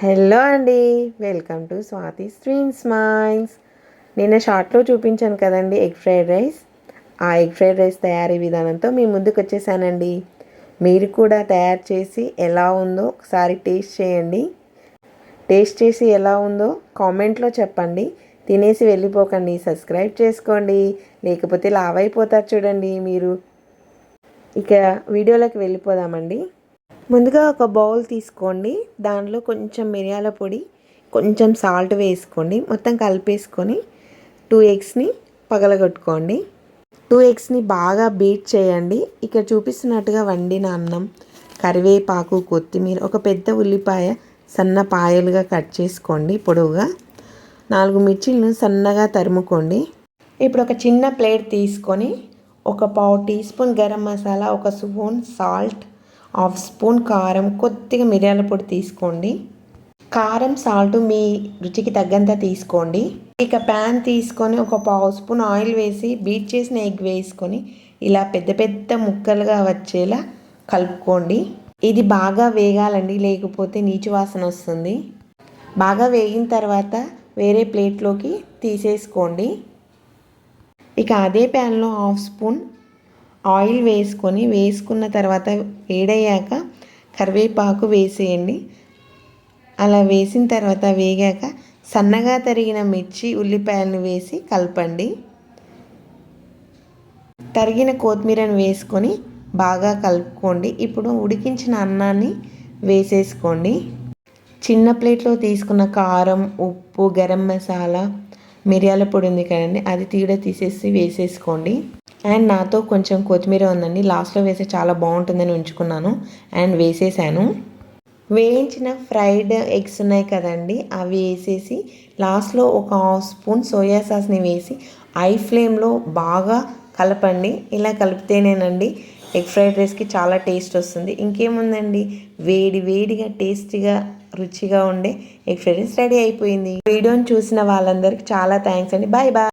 Hello అండి. Welcome to Swathi స్ట్రీన్ మైన్స్ నిన్న షార్ట్లో చూపించాను కదండి ఎగ్ ఫ్రైడ్ రైస్. ఆ ఎగ్ ఫ్రైడ్ రైస్ తయారీ విధానంతో మీ ముందుకు వచ్చేసానండి. మీరు కూడా తయారు చేసి ఎలా ఉందో ఒకసారి టేస్ట్ చేయండి. టేస్ట్ చేసి ఎలా ఉందో కామెంట్లో చెప్పండి. తినేసి వెళ్ళిపోకండి. సబ్స్క్రైబ్ చేసుకోండి. లేకపోతే లావైపోతారు చూడండి మీరు. ఇక వీడియోలోకి వెళ్ళిపోదామండి. ముందుగా ఒక బౌల్ తీసుకోండి. దానిలో కొంచెం మిరియాల పొడి కొంచెం సాల్ట్ వేసుకోండి. మొత్తం కలిపేసుకొని టూ ఎగ్స్ని పగలగొట్టుకోండి. టూ ఎగ్స్ని బాగా బీట్ చేయండి. ఇక్కడ చూపిస్తున్నట్టుగా వండిన అన్నం కరివేపాకు కొత్తిమీర ఒక పెద్ద ఉల్లిపాయ సన్న పాయలుగా కట్ చేసుకోండి పొడవుగా. నాలుగు మిర్చిలను సన్నగా తరుముకోండి. ఇప్పుడు ఒక చిన్న ప్లేట్ తీసుకొని ఒక పావు టీ స్పూన్ గరం మసాలా ఒక స్పూన్ సాల్ట్ హాఫ్ స్పూన్ కారం కొద్దిగా మిరియాల పొడి తీసుకోండి. కారం సాల్ట్ మీ రుచికి తగ్గంత తీసుకోండి. ఇక ప్యాన్ తీసుకొని ఒక పావు స్పూన్ ఆయిల్ వేసి బీట్ చేసిన ఎగ్ వేసుకొని ఇలా పెద్ద పెద్ద ముక్కలుగా వచ్చేలా కలుపుకోండి. ఇది బాగా వేగాలండి లేకపోతే నీచు వాసన వస్తుంది. బాగా వేగిన తర్వాత వేరే ప్లేట్లోకి తీసేసుకోండి. ఇక అదే ప్యాన్లో హాఫ్ స్పూన్ ఆయిల్ వేసుకొని వేసుకున్న తర్వాత వేడయ్యాక కరివేపాకు వేసేయండి. అలా వేసిన తర్వాత వేగాక సన్నగా తరిగిన మిర్చి ఉల్లిపాయలను వేసి కలపండి. తరిగిన కొత్తిమీరను వేసుకొని బాగా కలుపుకోండి. ఇప్పుడు ఉడికించిన అన్నాన్ని వేసేసుకోండి. చిన్న ప్లేట్లో తీసుకున్న కారం ఉప్పు గరం మసాలా మిరియాల పొడి ఉంది కదండి అది తీడ తీసేసి వేసేసుకోండి. అండ్ నాతో కొంచెం కొత్తిమీర ఉందండి. లాస్ట్లో వేస్తే చాలా బాగుంటుందని ఉంచుకున్నాను. అండ్ వేసేసాను. వేయించిన ఫ్రైడ్ ఎగ్స్ ఉన్నాయి కదండి అవి వేసేసి లాస్ట్లో ఒక హాఫ్ స్పూన్ సోయా సాస్ని వేసి ఐ ఫ్లేమ్లో బాగా కలపండి. ఇలా కలిపితేనేనండి ఎగ్ ఫ్రైడ్ రైస్కి చాలా టేస్ట్ వస్తుంది. ఇంకేముందండి? వేడి వేడిగా టేస్టీగా రుచిగా ఉండే ఎగ్ ఫ్రైడ్ రైస్ రెడీ అయిపోయింది. వీడియోని చూసిన వాళ్ళందరికీ చాలా థ్యాంక్స్ అండి. Bye bye.